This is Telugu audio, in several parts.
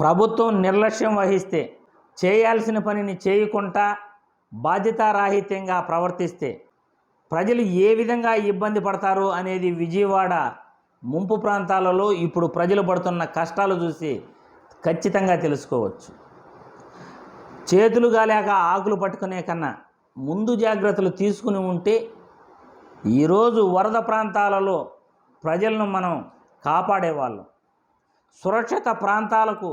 ప్రభుత్వం నిర్లక్ష్యం వహిస్తే చేయాల్సిన పనిని చేయకుండా బాధ్యతారాహిత్యంగా ప్రవర్తిస్తే ప్రజలు ఏ విధంగా ఇబ్బంది పడతారు అనేది విజయవాడ ముంపు ప్రాంతాలలో ఇప్పుడు ప్రజలు పడుతున్న కష్టాలు చూసి ఖచ్చితంగా తెలుసుకోవచ్చు. చేతులు గాలేక ఆకులు పట్టుకునే కన్నా ముందు జాగ్రత్తలు తీసుకుని ఉంటే ఈరోజు వరద ప్రాంతాలలో ప్రజలను మనం కాపాడేవాళ్ళం. సురక్షిత ప్రాంతాలకు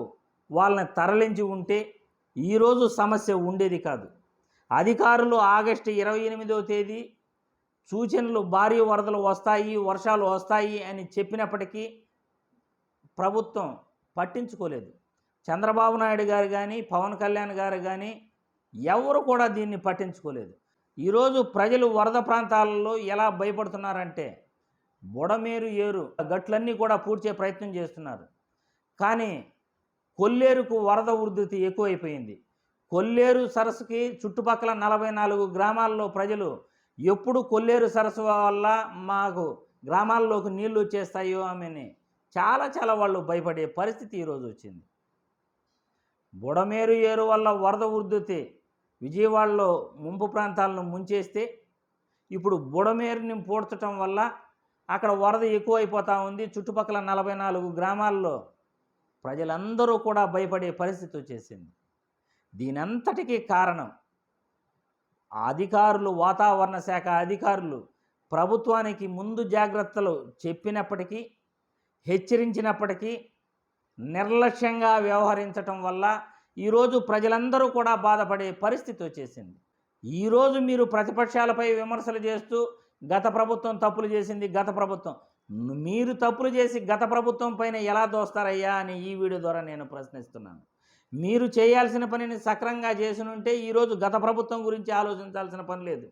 వాళ్ళని తరలించి ఉంటే ఈరోజు సమస్య ఉండేది కాదు. అధికారులు ఆగస్టు ఇరవై ఎనిమిదవ తేదీ సూచనలు భారీ వరదలు వస్తాయి వర్షాలు వస్తాయి అని చెప్పినప్పటికీ ప్రభుత్వం పట్టించుకోలేదు. చంద్రబాబు నాయుడు గారు కానీ పవన్ కళ్యాణ్ గారు కానీ ఎవరు కూడా దీన్ని పట్టించుకోలేదు. ఈరోజు ప్రజలు వరద ప్రాంతాలలో ఎలా భయపడుతున్నారంటే బుడమేరు ఏరు గట్లన్నీ కూడా పూడ్చే ప్రయత్నం చేస్తున్నారు. కానీ కొల్లేరుకు వరద ఉధృతి ఎక్కువైపోయింది. కొల్లేరు సరస్సుకి చుట్టుపక్కల నలభై నాలుగు గ్రామాల్లో ప్రజలు ఎప్పుడు కొల్లేరు సరస్సు వల్ల మాకు గ్రామాల్లోకి నీళ్ళు వచ్చేస్తాయో ఆమెని చాలా చాలా వాళ్ళు భయపడే పరిస్థితి ఈరోజు వచ్చింది. బుడమేరు ఏరు వల్ల వరద ఉధృతి విజయవాడలో ముంపు ప్రాంతాలను ముంచేస్తే ఇప్పుడు బుడమేరుని పూడ్చటం వల్ల అక్కడ వరద ఎక్కువైపోతూ ఉంది. చుట్టుపక్కల నలభై నాలుగు గ్రామాల్లో ప్రజలందరూ కూడా భయపడే పరిస్థితి వచ్చేసింది. దీనంతటికీ కారణం అధికారులు వాతావరణ శాఖ అధికారులు ప్రభుత్వానికి ముందు జాగ్రత్తలు చెప్పినప్పటికీ హెచ్చరించినప్పటికీ నిర్లక్ష్యంగా వ్యవహరించటం వల్ల ఈరోజు ప్రజలందరూ కూడా బాధపడే పరిస్థితి వచ్చేసింది. ఈరోజు మీరు ప్రతిపక్షాలపై విమర్శలు చేస్తూ గత ప్రభుత్వం తప్పులు చేసింది గత ప్రభుత్వం. మీరు తప్పులు చేసి గత ప్రభుత్వం పైన ఎలా దోస్తారయ్యా అని ఈ వీడియో ద్వారా నేను ప్రశ్నిస్తున్నాను. మీరు చేయాల్సిన పనిని సక్రంగా చేసినుంటే ఈరోజు గత ప్రభుత్వం గురించి ఆలోచించాల్సిన పని లేదు.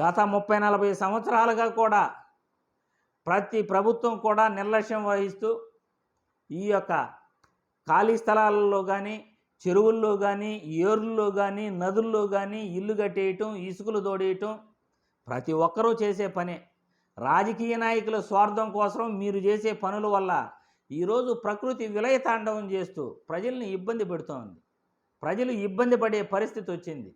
గత ముప్పై నలభై సంవత్సరాలుగా కూడా ప్రతి ప్రభుత్వం కూడా నిర్లక్ష్యం వహిస్తూ ఈ యొక్క ఖాళీ స్థలాలలో కానీ చెరువుల్లో కానీ ఏరుల్లో కానీ నదుల్లో కానీ ఇల్లు కట్టేయటం ఇసుకలు తోడేయటం ప్రతి ఒక్కరూ చేసే పనే. రాజకీయ నాయకుల స్వార్థం కోసం మీరు చేసే పనుల వల్ల ఈరోజు ప్రకృతి విలయతాండవం చేస్తూ ప్రజల్ని ఇబ్బంది పెడుతోంది. ప్రజలు ఇబ్బంది పడే పరిస్థితి వచ్చింది.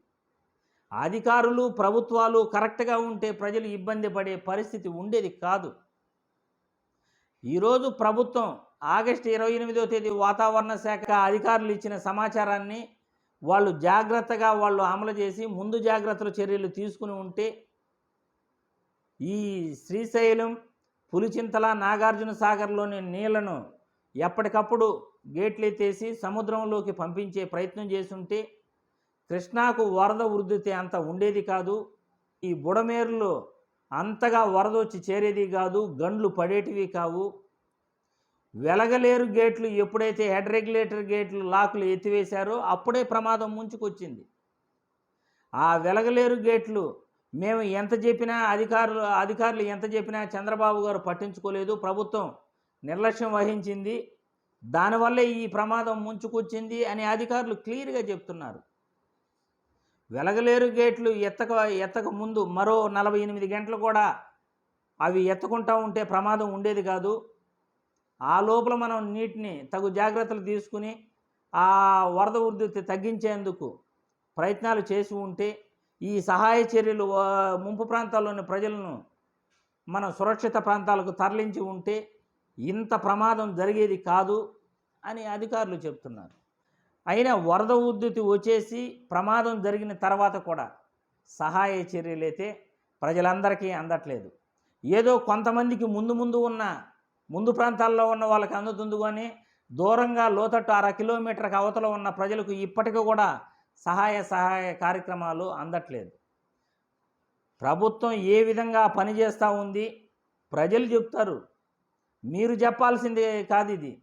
అధికారులు ప్రభుత్వాలు కరెక్ట్గా ఉంటే ప్రజలు ఇబ్బంది పడే పరిస్థితి ఉండేది కాదు. ఈరోజు ప్రభుత్వం ఆగస్టు ఇరవై ఎనిమిదో తేదీ వాతావరణ శాఖ అధికారులు ఇచ్చిన సమాచారాన్ని వాళ్ళు జాగ్రత్తగా వాళ్ళు అమలు చేసి ముందు జాగ్రత్తల చర్యలు తీసుకుని ఉంటే ఈ శ్రీశైలం పులిచింతల నాగార్జున సాగర్లోని నీళ్ళను ఎప్పటికప్పుడు గేట్లు ఎత్తేసి సముద్రంలోకి పంపించే ప్రయత్నం చేసుంటే కృష్ణాకు వరద ఉధృతి అంత ఉండేది కాదు. ఈ బుడమేరులో అంతగా వరద వచ్చి చేరేది కాదు గండ్లు పడేటివి కావు. వెలగలేరు గేట్లు ఎప్పుడైతే హెడ్ రెగ్యులేటర్ గేట్లు లాకులు ఎత్తివేశారో అప్పుడే ప్రమాదం ముంచుకొచ్చింది. ఆ వెలగలేరు గేట్లు మేము ఎంత చెప్పినా అధికారులు అధికారులు ఎంత చెప్పినా చంద్రబాబు గారు పట్టించుకోలేదు. ప్రభుత్వం నిర్లక్ష్యం వహించింది. దానివల్లే ఈ ప్రమాదం ముంచుకొచ్చింది అని అధికారులు క్లియర్గా చెప్తున్నారు. వెలగలేరు గేట్లు ఎత్తక ఎత్తక ముందు మరో నలభై ఎనిమిది గంటలు కూడా అవి ఎత్తకుంటా ఉంటే ప్రమాదం ఉండేది కాదు. ఆ లోపల మనం నీటిని తగు జాగ్రత్తలు తీసుకుని ఆ వరద ఉధృతి తగ్గించేందుకు ప్రయత్నాలు చేసి ఉంటే ఈ సహాయ చర్యలు ముంపు ప్రాంతాల్లోని ప్రజలను మనం సురక్షిత ప్రాంతాలకు తరలించి ఉంటే ఇంత ప్రమాదం జరిగేది కాదు అని అధికారులు చెప్తున్నారు. అయినా వరద ఉద్ధృతి వచ్చేసి ప్రమాదం జరిగిన తర్వాత కూడా సహాయ చర్యలైతే ప్రజలందరికీ అందట్లేదు. ఏదో కొంతమందికి ముందు ముందు ఉన్న ముందు ప్రాంతాల్లో ఉన్న వాళ్ళకి అందుతుంది కానీ దూరంగా లోతట్టు అర కిలోమీటర్కి అవతల ఉన్న ప్రజలకు ఇప్పటికీ కూడా సహాయ సహాయ కార్యక్రమాలు అందట్లేదు. ప్రభుత్వం ఏ విధంగా పనిచేస్తూ ఉంది ప్రజలు చెప్తారు. మీరు చెప్పాల్సిందే కాదు ఇది.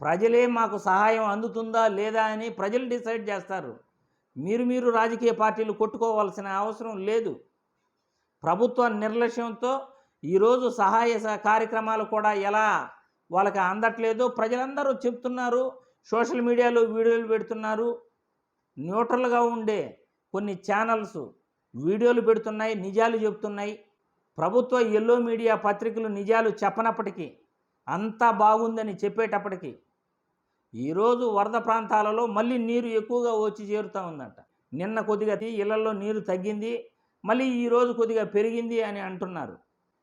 ప్రజలే మాకు సహాయం అందుతుందా లేదా అని ప్రజలు డిసైడ్ చేస్తారు. మీరు మీరు రాజకీయ పార్టీలు కొట్టుకోవాల్సిన అవసరం లేదు. ప్రభుత్వ నిర్లక్ష్యంతో ఈరోజు సహాయ కార్యక్రమాలు కూడా ఎలా వాళ్ళకి అందట్లేదు ప్రజలందరూ చెప్తున్నారు. సోషల్ మీడియాలో వీడియోలు పెడుతున్నారు. న్యూట్రల్గా ఉండే కొన్ని ఛానల్స్ వీడియోలు పెడుతున్నాయి నిజాలు చెప్తున్నాయి. ప్రభుత్వ ఎల్లో మీడియా పత్రికలు నిజాలు చెప్పనప్పటికీ అంతా బాగుందని చెప్పేటప్పటికీ ఈరోజు వరద ప్రాంతాలలో మళ్ళీ నీరు ఎక్కువగా వచ్చి చేరుతూ ఉందంట. నిన్న కొద్దిగా ఇళ్ళలో నీరు తగ్గింది మళ్ళీ ఈరోజు కొద్దిగా పెరిగింది అని అంటున్నారు.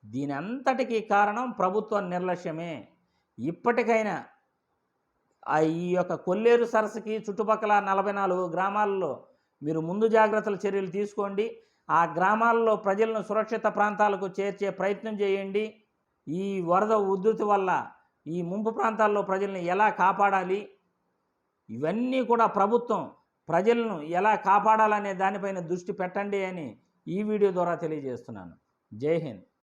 దీని అంతటికీ కారణం ప్రభుత్వ నిర్లక్ష్యమే. ఇప్పటికైనా ఈ యొక్క కొల్లేరు సరస్సుకి చుట్టుపక్కల నలభై నాలుగు గ్రామాల్లో మీరు ముందు జాగ్రత్తల చర్యలు తీసుకోండి. ఆ గ్రామాల్లో ప్రజలను సురక్షిత ప్రాంతాలకు చేర్చే ప్రయత్నం చేయండి. ఈ వరద ఉధృతి వల్ల ఈ ముంపు ప్రాంతాల్లో ప్రజల్ని ఎలా కాపాడాలి? ఇవన్నీ కూడా ప్రభుత్వం ప్రజలను ఎలా కాపాడాలనే దానిపైన దృష్టి పెట్టండి అని ఈ వీడియో ద్వారా తెలియజేస్తున్నాను. జై హింద్.